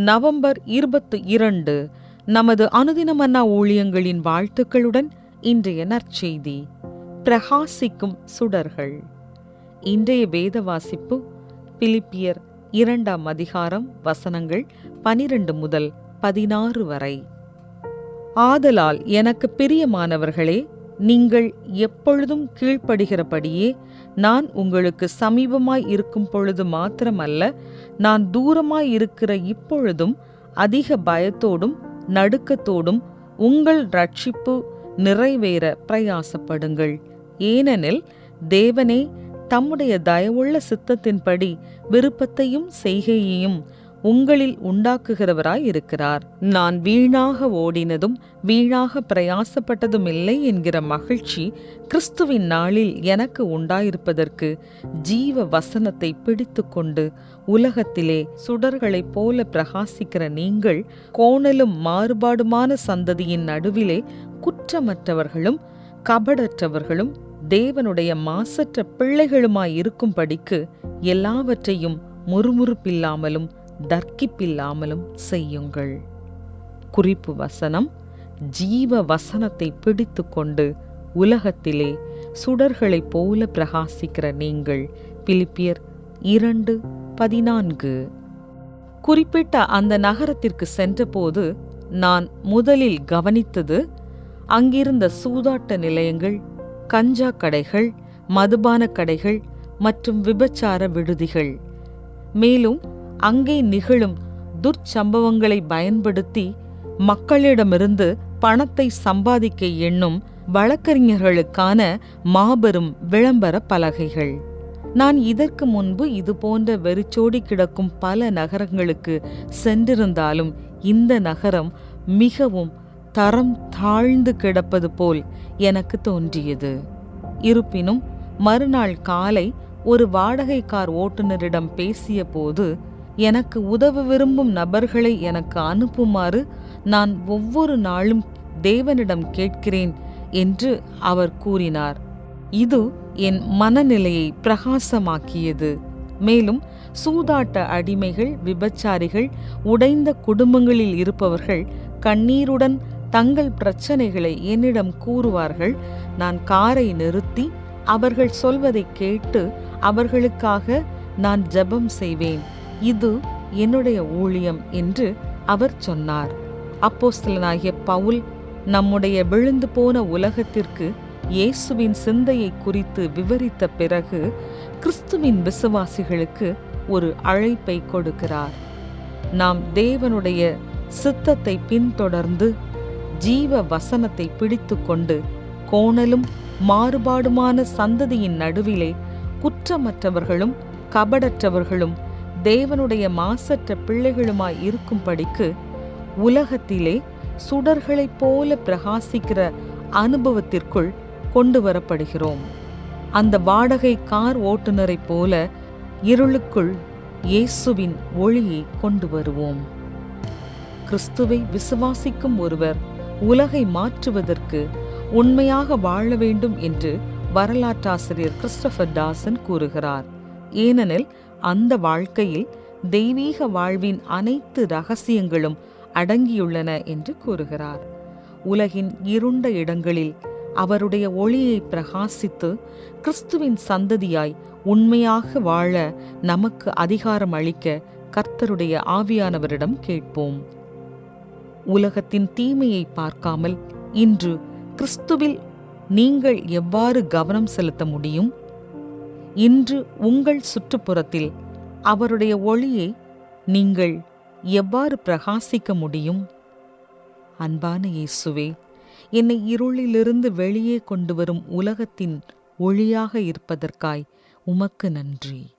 November இருபத்து இரண்டு நமது அனுதினமன்னா ஊழியங்களின் வாழ்த்துக்களுடன் இன்றைய நற்செய்தி பிரகாசிக்கும் சுடர்கள். இன்றைய வேத வாசிப்பு பிலிப்பியர் இரண்டாம் அதிகாரம் வசனங்கள் பனிரெண்டு முதல் பதினாறு வரை. ஆதலால் எனக்கு பிரியமானவர்களே நீங்கள் எப்பொழுதும் கீழ்ப்படுகிறபடியே நான் உங்களுக்கு சமீபமாய் இருக்கும் பொழுது மாத்திரமல்ல நான் தூரமாய் இருக்கிற இப்பொழுதும் அதிக பயத்தோடும் நடுக்கத்தோடும் உங்கள் ரட்சிப்பு நிறைவேற பிரயாசப்படுங்கள். ஏனெனில் தேவனே தம்முடைய தயவுள்ள சித்தத்தின்படி விருப்பத்தையும் செய்கையையும் உங்களில் உண்டாக்குகிறவராய் இருக்கிறார். நான் வீணாக ஓடினதும் வீணாக பிரயாசப்பட்டதும் இல்லை என்கிற மகிழ்ச்சி கிறிஸ்துவின் நாளில் எனக்கு உண்டாயிருப்பதற்கு ஜீவ வசனத்தை பிடித்து கொண்டு உலகத்திலே சுடர்களைப் போல பிரகாசிக்கிற நீங்கள் கோணலும் மாறுபாடுமான சந்ததியின் நடுவிலே குற்றமற்றவர்களும் கபடற்றவர்களும் தேவனுடைய மாசற்ற பிள்ளைகளுமாய் இருக்கும்படிக்கு எல்லாவற்றையும் முறுமுறுப்பில்லாமலும் தர்க்கிப்பில்லாமலும் செய்யுங்கள். குறிப்பு வசனம் ஜீவ வசனத்தை பிடித்து கொண்டு உலகத்திலே சுடர்களைப் போல பிரகாசிக்கிற நீங்கள். பிலிப்பியர் இரண்டு பதினான்கு. குறிப்பிட்ட அந்த நகரத்திற்கு சென்றபோது நான் முதலில் கவனித்தது அங்கிருந்த சூதாட்ட நிலையங்கள் கஞ்சா கடைகள் மதுபான கடைகள் மற்றும் விபச்சார விடுதிகள். மேலும் அங்கே நிகழும் துர்ச்சம்பவங்களை பயன்படுத்தி மக்களிடமிருந்து பணத்தை சம்பாதிக்க எண்ணும் வழக்கறிஞர்களுக்கான மாபெரும் விளம்பர பலகைகள். நான் இதற்கு முன்பு இது போன்ற வெறிச்சோடி கிடக்கும் பல நகரங்களுக்கு சென்றிருந்தாலும் இந்த நகரம் மிகவும் தரம் தாழ்ந்து கிடப்பது போல் எனக்கு தோன்றியது. இருப்பினும் மறுநாள் காலை ஒரு வாடகை கார் ஓட்டுநரிடம் பேசிய போது எனக்கு உதவ விரும்பும் நபர்களை எனக்கு அனுப்புமாறு நான் ஒவ்வொரு நாளும் தேவனிடம் கேட்கிறேன் என்று அவர் கூறினார். இது என் மனநிலையை பிரகாசமாக்கியது. மேலும் சூதாட்ட அடிமைகள் விபச்சாரிகள் உடைந்த குடும்பங்களில் இருப்பவர்கள் கண்ணீருடன் தங்கள் பிரச்சனைகளை என்னிடம் கூறுவார்கள். நான் காரை நிறுத்தி அவர்கள் சொல்வதை கேட்டு அவர்களுக்காக நான் ஜெபம் செய்வேன். இது என்னுடைய ஊழியம் என்று அவர் சொன்னார். அப்போஸ்தலனாகிய பவுல் நம்முடைய விழுந்து போன உலகத்திற்கு இயேசுவின் சிந்தையை குறித்து விவரித்த பிறகு கிறிஸ்துவின் விசுவாசிகளுக்கு ஒரு அழைப்பை கொடுக்கிறார். நாம் தேவனுடைய சித்தத்தை பின்தொடர்ந்து ஜீவ வசனத்தை பிடித்துக்கொண்டு கோணலும் மாறுபாடுமான சந்ததியின் நடுவிலே குற்றமற்றவர்களும் கபடற்றவர்களும் தேவனுடைய மாசற்ற பிள்ளைகளுமாய் இருக்கும்படிக்கு உலகத்திலே சுடர்களைப் போல பிரகாசிக்கிற அனுபவத்திற்குள் கொண்டு வரப்படுகிறோம் அந்த வாடகை கார் ஓட்டுநரைப் போல இருளுக்குள் இயேசுவின் ஒளியை கொண்டு வருவோம். கிறிஸ்துவை விசுவாசிக்கும் ஒருவர் உலகை மாற்றுவதற்கு உண்மையாக வாழ வேண்டும் என்று வரலாற்றாசிரியர் கிறிஸ்டபர் டாசன் கூறுகிறார். ஏனெனில் அந்த வாழ்க்கையில் தெய்வீக வாழ்வின் அனைத்து ரகசியங்களும் அடங்கியுள்ளன என்று கூறுகிறார். உலகின் இருண்ட இடங்களில் அவருடைய ஒளியை பிரகாசித்து கிறிஸ்துவின் சந்ததியாய் உண்மையாக வாழ நமக்கு அதிகாரம் அளிக்க கர்த்தருடைய ஆவியானவரிடம் கேட்போம். உலகத்தின் தீமையை பார்க்காமல் இன்று கிறிஸ்துவில் நீங்கள் எவ்வாறு கவனம் செலுத்த முடியும்? இன்று உங்கள் சுற்றுப்புறத்தில் அவருடைய ஒளியை நீங்கள் எவ்வாறு பிரகாசிக்க முடியும்? அன்பான இயேசுவே என்னை இருளிலிருந்து வெளியே கொண்டு வரும் உலகத்தின் ஒளியாக இருப்பதற்காய் உமக்கு நன்றி.